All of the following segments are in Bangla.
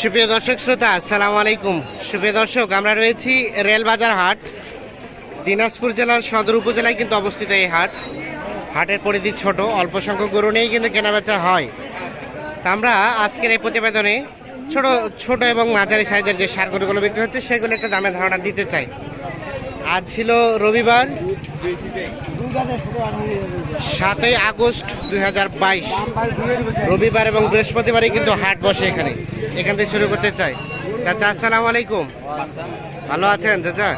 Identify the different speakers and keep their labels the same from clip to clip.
Speaker 1: সুপ্রিয় দর্শক শ্রোতা, আসসালামু আলাইকুম। সুপ্রিয় দর্শক, আমরা রয়েছি রেলবাজার হাট। দিনাজপুর জেলার সদর উপজেলায় কিন্তু অবস্থিত এই হাট। হাটের পরিধি ছোট, অল্প সংখ্যক গরু নিয়েই কিন্তু কেনাবেচা হয়। তা আমরা আজকের এই প্রতিবেদনে ছোট ছোট এবং মাঝারি সাইজের যে সার গরুগুলো বিক্রি হচ্ছে, সেগুলো একটা দামে ধারণা দিতে চাই। আজ ছিল রবিবার সাতই আগস্ট দু হাজার বাইশ। রবিবার এবং বৃহস্পতিবারই কিন্তু হাট বসে এখানে। এখান থেকে শুরু করতে চাই। চাচা আসসালাম আলাইকুম। ভালো আছেন চাচা?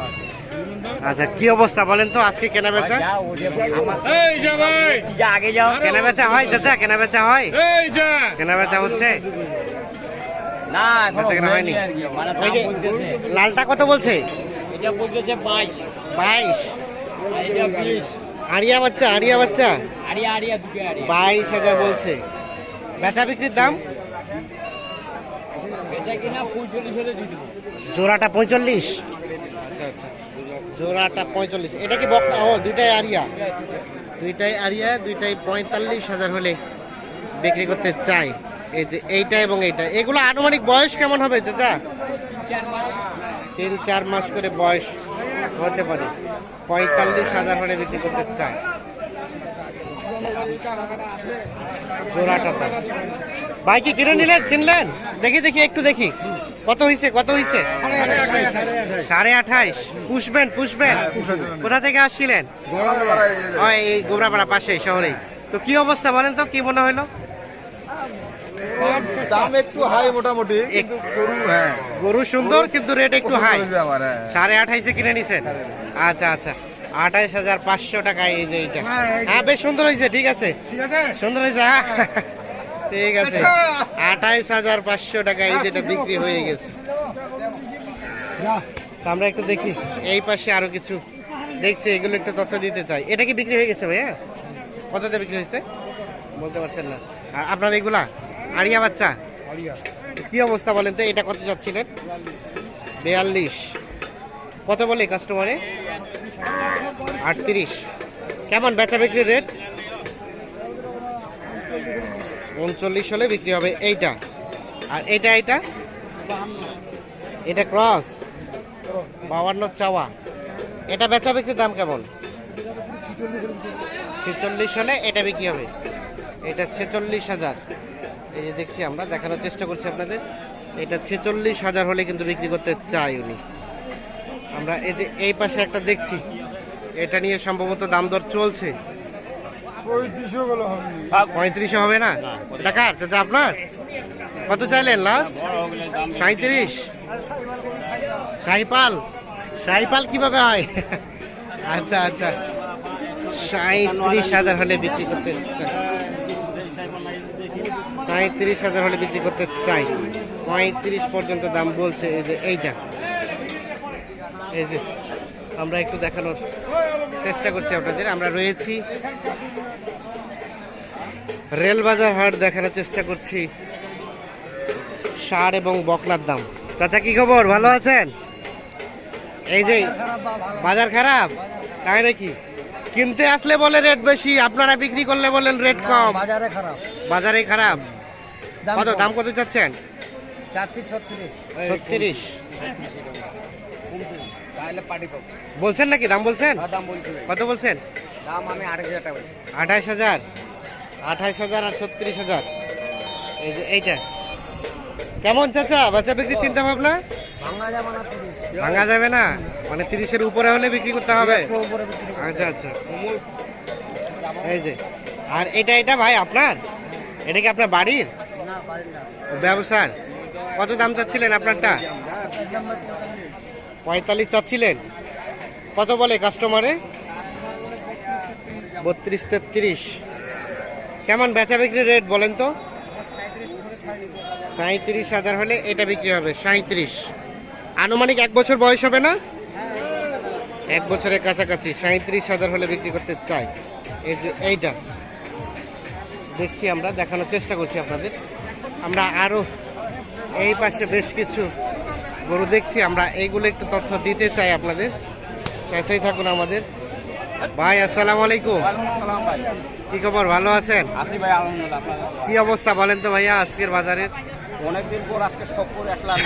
Speaker 1: আচ্ছা কি অবস্থা বলেন তো আজকে কেনা বেচা
Speaker 2: এই যা ভাই।
Speaker 3: আগে যাও।
Speaker 1: কেনা বেচা হয় চাচা? কেনা বেচা হয়?
Speaker 2: এই যা।
Speaker 1: কেনা বেচা হচ্ছে?
Speaker 3: না
Speaker 1: কেনা হয়নি লালটা কত বলছে?
Speaker 3: বাইশ।
Speaker 1: আড়িয়া বাচ্চা আড়িয়া বাচ্চা? বাইশ হাজার বলছে। বেচা বিক্রির দাম? জোড়াটা পঁয়তাল্লিশ আচ্ছা আচ্ছা জোড়াটা পঁয়তাল্লিশ? এটা কি বক ও দুইটাই আরিয়া দুইটাই আরিয়া দুইটাই পঁয়তাল্লিশ হাজার হলে বিক্রি করতে চাই। এই যে এইটা এবং এইটা। এগুলো আনুমানিক বয়স কেমন হবে চাচা? তিন চার মাস করে বয়স হতে পারে পঁয়তাল্লিশ হাজার হলে বিক্রি করতে চাই জোড়াটা ভাই কি কিনে নিলেন? কিনলেন? দেখি দেখি একটু দেখি। কত হয়েছে কত হয়েছে সাড়ে আঠাইশ। পুষবেন পুষবেন। কোথা থেকে আসছিলেন? এই গোবরাপাড়া পাশে শহরেই। তো কি অবস্থা বলেন তো? কি মনে হলো
Speaker 4: দাম একটু হাই মোটামুটি কিন্তু গরু হ্যাঁ।
Speaker 1: গরু সুন্দর কিন্তু রেট একটু হাই
Speaker 4: হ্যাঁ
Speaker 1: সাড়ে আঠাইশে কিনে নিছেন আচ্ছা আচ্ছা। আঠাইশ হাজার পাঁচশো টাকা এই যে এইটা। হ্যাঁ বেশ সুন্দর হয়েছে ঠিক আছে। সুন্দর হয়েছে হ্যাঁ। ঠিক আছে। আঠাইশ হাজার পাঁচশো টাকা এই যেটা বিক্রি হয়ে গেছে। আমরা একটু দেখি এই পাশে আরও কিছু। দেখছি এগুলো একটু তথ্য দিতে চাই। এটা কি বিক্রি হয়ে গেছে ভাইয়া? কততে বিক্রি হয়েছে? বলতে পারছেন না। আর আপনার এগুলা? আরিয়া বাচ্চা? কি অবস্থা বলেন তো, এটা কত যাচ্ছিলেন? বেয়াল্লিশ। কত বলে কাস্টমারে আটত্রিশ। কেমন বেচা বিক্রির রেট উনচল্লিশ হলে বিক্রি হবে এইটা। আর এইটা এইটা? এটা ক্রস বাউান্ন চাওয়া। এটা বেচা বিক্রির দাম কেমন? ছেচল্লিশ হলে এটা বিক্রি হবে। এটা ছেচল্লিশ হাজার। এই যে দেখছি আমরা, দেখানোর চেষ্টা করছি আপনাদের। এটা ছেচল্লিশ হাজার হলে কিন্তু বিক্রি করতে চাই উনি। আমরা এই যে এই পাশে একটা দেখছি, এটা নিয়ে সম্ভবত দাম দর চলছে। পঁয়ত্রিশে হবে না? এটা কার? চাচা আপনার? কত চাইলেন লাস্ট সাঁত্রিশ সাইপাল? সাইপাল কীভাবে হয়? আচ্ছা আচ্ছা। সাঁত্রিশ হাজার হলে বিক্রি করতে চাই। সাঁত্রিশ হাজার হলে বিক্রি করতে চাই। পঁয়ত্রিশ পর্যন্ত দাম বলছে এই যে এইটা। এই যে আমরা একটু দেখানোর চেষ্টা করছি আপনাদের। আমরা রয়েছি রেলবাজার হাট দেখানোর চেষ্টা করছি। সার এবং বকনার দাম। চাচা কি খবর? ভালো আছেন? এই যে বাজার খারাপ? তাই নাকি? কিনতে আসলে বলে রেট বেশি আপনারা বিক্রি করলে বলেন রেট কম।
Speaker 3: বাজারে খারাপ।
Speaker 1: বাজারে খারাপ। কত দাম কত চাচ্ছেন?
Speaker 3: চাচ্ছি ছত্রিশ।
Speaker 1: ছত্রিশ। বলছেন নাকি? দাম বলছেন? কত বলছেন?
Speaker 3: দাম আমি আঠাশ হাজার টাকা
Speaker 1: আঠাইশ হাজার? আঠাইশ হাজার আর ছত্রিশ হাজার। এই যে এইটা। কেমন চাচা? বাচ্চা বিক্রি চিন্তা ভাবনা
Speaker 3: ভাঙা যাবে না?
Speaker 1: মানে তিরিশের উপরে হলে বিক্রি করতে হবে। আচ্ছা আচ্ছা। এই যে। আর এটা এটা ভাই আপনার? এটা কি আপনার বাড়ির? ব্যবসার? কত দাম চাচ্ছিলেন আপনারটা? পঁয়তাল্লিশ চাচ্ছিলেন। কত বলে কাস্টমারে বত্রিশ, তেত্রিশ। কেমন বেচা বিক্রির রেট বলেন তো? সাঁত্রিশ হাজার হলে এটা বিক্রি হবে সাঁত্রিশ আনুমানিক এক বছর বয়স হবে না? এক বছরের কাছাকাছি সাঁত্রিশ হাজার হলে বিক্রি করতে চাই। এইটা। দেখছি আমরা, দেখানোর চেষ্টা করছি আপনাদের। আমরা আরও এই পাশে বেশ কিছু গরু দেখছি। আমরা এইগুলো একটু তথ্য দিতে চাই আপনাদের। সাথেই থাকুন আমাদের। ভাই আসসালামু আলাইকুম। কি খবর? ভালো আছেন? কি অবস্থা বলেন তো ভাইয়া আজকের বাজারের?
Speaker 3: অনেকদিন পর আজকে শখ করে আসলাম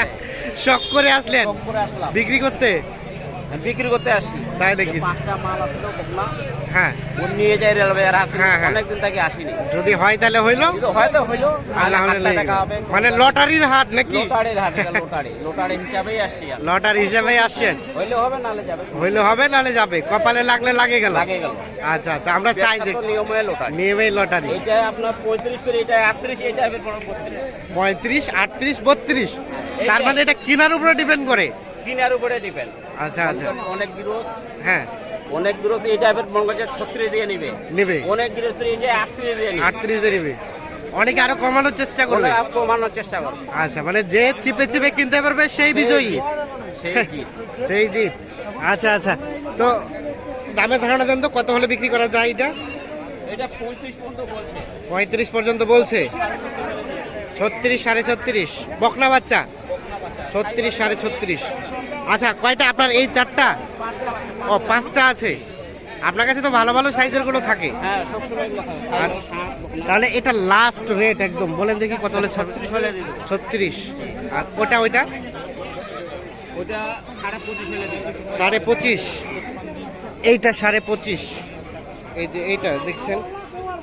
Speaker 1: শখ করে আসলেন? বিক্রি করতে?
Speaker 3: বিক্রি করতে আসি
Speaker 1: তাই নাকি?
Speaker 3: পাঁচটা মাল আসলো
Speaker 1: হ্যাঁ।
Speaker 3: ও নিয়ে যায়
Speaker 1: হ্যাঁ, হ্যাঁ।
Speaker 3: অনেকদিন থেকে আসিনি।
Speaker 1: যদি হয় তাহলে হইল?
Speaker 3: হয়তো হইল।
Speaker 1: মানে লটারির হাট নাকি?
Speaker 3: লোটাড়ির হাট এটা লোটাড়ি লোটাড়ি হিসাবেই আসছি
Speaker 1: লটারি হিসেবে আসছেন?
Speaker 3: হইলে হবে নালে যাবে।
Speaker 1: হইলে হবে নাহলে যাবে। কপালে লাগলে লাগে গেল।
Speaker 3: লাগে গেল।
Speaker 1: আচ্ছা আচ্ছা আমরা চাই যে
Speaker 3: ব্যবসা তো নিয়মে
Speaker 1: লটারি।
Speaker 3: এইটা আপনার এটা আটত্রিশ এটা বত্রিশ।
Speaker 1: তার মানে এটা কেনার উপরে ডিপেন্ড করে।
Speaker 3: কিনার উপরে ডিপেন্ড।
Speaker 1: আচ্ছা আচ্ছা।
Speaker 3: অনেক গৃহস্থ
Speaker 1: হ্যাঁ।
Speaker 3: অনেক এটা এবার মনে করছে ছত্রিশ দিয়ে নিবে।
Speaker 1: নেবে।
Speaker 3: অনেক গৃহস্থ এটা আটত্রিশ দিয়ে নিবে।
Speaker 1: আটত্রিশ নেবে। অনেকে আরও কমানোর চেষ্টা করবে।
Speaker 3: কমানোর চেষ্টা করবে।
Speaker 1: আচ্ছা মানে যে চিপে চিপে কিনতে পারবে সেই বিজয়ী।
Speaker 3: সেই জিত।
Speaker 1: সেই জিত। আচ্ছা আচ্ছা। তো দামে ধারণা দেন তো কত হলে বিক্রি করা যায় এটা?
Speaker 3: এটা পঁয়ত্রিশ পর্যন্ত বলছে।
Speaker 1: পঁয়ত্রিশ পর্যন্ত বলছে। ছত্রিশ সাড়ে ছত্রিশ। বকনা বাচ্চা। ছত্রিশ সাড়ে ছত্রিশ। আচ্ছা কয়টা আপনার এই চারটা? ও পাঁচটা আছে। আপনার কাছে তো ভালো ভালো সাইজেরগুলো থাকে।
Speaker 3: হ্যাঁ
Speaker 1: তাহলে এটা লাস্ট রেট একদম। বলেন দেখি কত হলে
Speaker 3: ছত্রিশ
Speaker 1: আর ওটা ওইটা?
Speaker 3: সাড়ে পঁচিশ
Speaker 1: সাড়ে পঁচিশ। এইটা সাড়ে পঁচিশ। এই যে এইটা দেখছেন?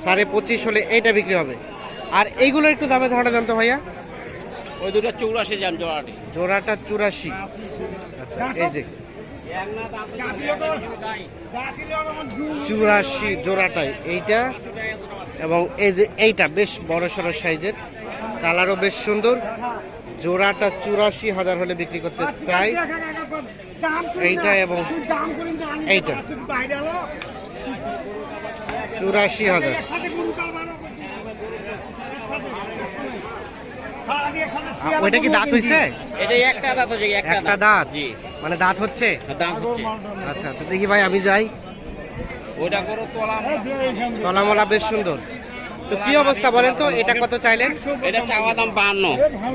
Speaker 1: সাড়ে পঁচিশ হলে এইটা বিক্রি হবে। আর এইগুলো একটু দামে ধারণা জানতো ভাইয়া।
Speaker 3: ওই দুটো চৌরাশি জোড়াটি।
Speaker 1: জোড়াটা চুরাশি। আচ্ছা এই যে। চুরাশি জোড়াটাই এইটা এবং এই যে এইটা বেশ বড় সড়ো সাইজের কালারও বেশ সুন্দর। জোড়াটা চুরাশি হাজার হলে বিক্রি করতে চাই। এইটা এবং এইটা। চুরাশি হাজার। ওইটা কি দাঁত হয়েছে
Speaker 3: এটা একটা দাঁত হচ্ছে একটা
Speaker 1: দাঁত।
Speaker 3: জি।
Speaker 1: মানে দাঁত হচ্ছে?
Speaker 3: দাঁত হচ্ছে।
Speaker 1: আচ্ছা আচ্ছা দেখি ভাই আমি যাই।
Speaker 3: ওইটা করো তোলা
Speaker 1: তলামলা বেশ সুন্দর। তো কি অবস্থা বলেন তো? এটা কত চাইলেন?
Speaker 3: এটা চাওয়া দাম বাহান্ন।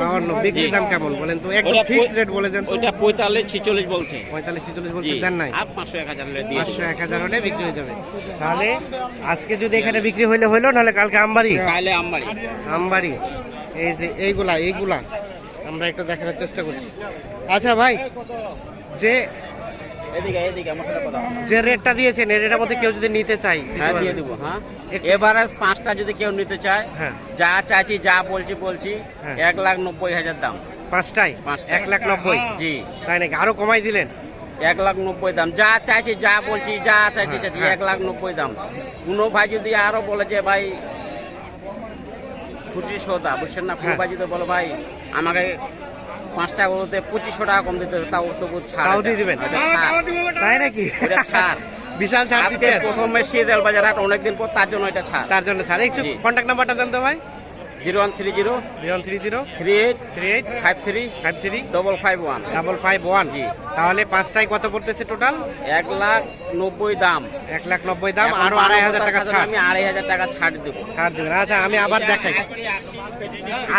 Speaker 1: বাহান্ন। বিক্রির দাম কেমন বলেন তো? একদম
Speaker 3: ওটা
Speaker 1: ফিক্স রেট বলে দেন
Speaker 3: ওইটা পঁয়তাল্লিশ ছিচল্লিশ বলছে।
Speaker 1: পঁয়তাল্লিশ ছিচল্লিশ
Speaker 3: জি।
Speaker 1: বলছে দেন নাই?
Speaker 3: আর পাঁচশো এক হাজার হলে দিয়ে
Speaker 1: পাঁচশো এক হাজার হলে বিক্রি হয়ে যাবে। তাহলে আজকে যদি এখানে বিক্রি হইলে হইল নাহলে কালকে আমবাড়ি।
Speaker 3: কাইলে আমবাড়ি।
Speaker 1: আমবাড়ি। এই যে এইগুলা এইগুলা আমরা একটু দেখানোর চেষ্টা করছি। আচ্ছা ভাই যে যে রেটটা দিয়েছেন এই রেটের মধ্যে কেউ যদি নিতে চাই
Speaker 3: হ্যাঁ দিয়ে দেবো হ্যাঁ। এবারে পাঁচটা যদি কেউ নিতে চায়
Speaker 1: হ্যাঁ।
Speaker 3: যা চাইছি যা বলছি বলছি
Speaker 1: হ্যাঁ।
Speaker 3: এক লাখ নব্বই হাজার দাম।
Speaker 1: পাঁচটাই
Speaker 3: পাঁচটা।
Speaker 1: এক লাখ নব্বই?
Speaker 3: জি।
Speaker 1: তাই নাকি? আরও কমাই দিলেন?
Speaker 3: এক লাখ নব্বই দাম। যা চাইছি যা বলছি যা চাইছি
Speaker 1: হ্যাঁ,
Speaker 3: চাইছি
Speaker 1: হ্যাঁ।
Speaker 3: এক লাখ নব্বই দাম। কোনো ভাই যদি আরও বলে যে ভাই পঁচিশশো দা বুঝছেন না? ফুলবাজি তো বলো ভাই আমাকে পাঁচটা গরুতে পঁচিশশো টাকা কম দিতে হবে, তাও তবু ছাড়
Speaker 1: দিয়ে দেবেন? তাই নাকি?
Speaker 3: ছাড়।
Speaker 1: বিশাল ছাড় দিতে
Speaker 3: প্রথমে এসছি রেলবাজার হাট অনেকদিন পর তার জন্য এটা ছাড়।
Speaker 1: তার জন্য ছাড়। একটু। কন্ট্যাক্ট নাম্বারটা দেন তো ভাই।
Speaker 3: Zero one three zero
Speaker 1: zero three zero
Speaker 3: three eight
Speaker 1: three eight
Speaker 3: five three
Speaker 1: five three
Speaker 3: double five one
Speaker 1: double five one.
Speaker 3: জি।
Speaker 1: তাহলে পাঁচটায় কত পড়তেছে টোটাল?
Speaker 3: এক লাখ নব্বই দাম।
Speaker 1: এক লাখ নব্বই দাম আরও আড়াই হাজার টাকা ছাড়।
Speaker 3: আমি আড়াই হাজার টাকা ছাড় দেবো।
Speaker 1: ছাড় দেবেন। আচ্ছা আমি আবার দেখাই।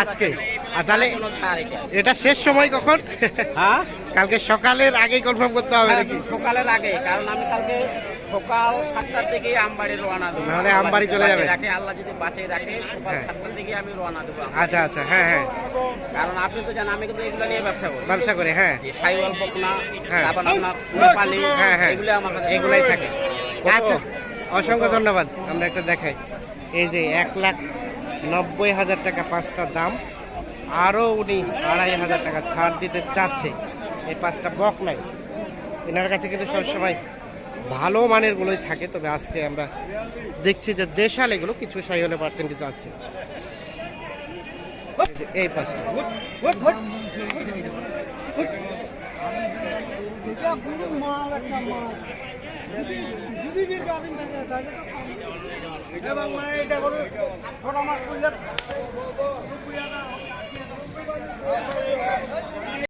Speaker 1: আজকে। আর তাহলে
Speaker 3: এটা
Speaker 1: এটা শেষ সময় কখন?
Speaker 3: হ্যাঁ?
Speaker 1: কালকে সকালের আগেই কনফার্ম করতে হবে নাকি?
Speaker 3: সকালের আগে কারণ আমি কালকে সকাল সাতটার দিকে আমবাড়ি রওনা দেবো।
Speaker 1: নাহলে আমবাড়ি চলে যাবে।
Speaker 3: রাখে আল্লাহ যদি বাঁচিয়ে রাখে সকাল
Speaker 1: হ্যাঁ।
Speaker 3: সাতটার দিকে আমি রওনা দেবো
Speaker 1: আচ্ছা আচ্ছা হ্যাঁ হ্যাঁ।
Speaker 3: কারণ আপনি তো জানেন আমি কিন্তু এগুলো নিয়ে ব্যবসা করি।
Speaker 1: ব্যবসা করে হ্যাঁ।
Speaker 3: যে সাইওয়াল বকনা
Speaker 1: হ্যাঁ।
Speaker 3: তারপর আপনার নেপালি
Speaker 1: হ্যাঁ, হ্যাঁ।
Speaker 3: এগুলো আমার কাছে
Speaker 1: এগুলাই থাকে। আচ্ছা অসংখ্য ধন্যবাদ। আমরা একটা দেখাই। এই যে এক লাখ নব্বই হাজার টাকা পাঁচটা দাম। আরও উনি আড়াই হাজার টাকা ছাড় দিতে চাচ্ছে। এই পাঁচটা বক নাই। এনার কাছে কিন্তু সবসময় ভালো মানের গুলোই থাকে, তবে আজকে আমরা দেখছি যে দেশাল এগুলো কিছু সাই হলে পার্সেন্টেজ আছে। এই পাঁচটা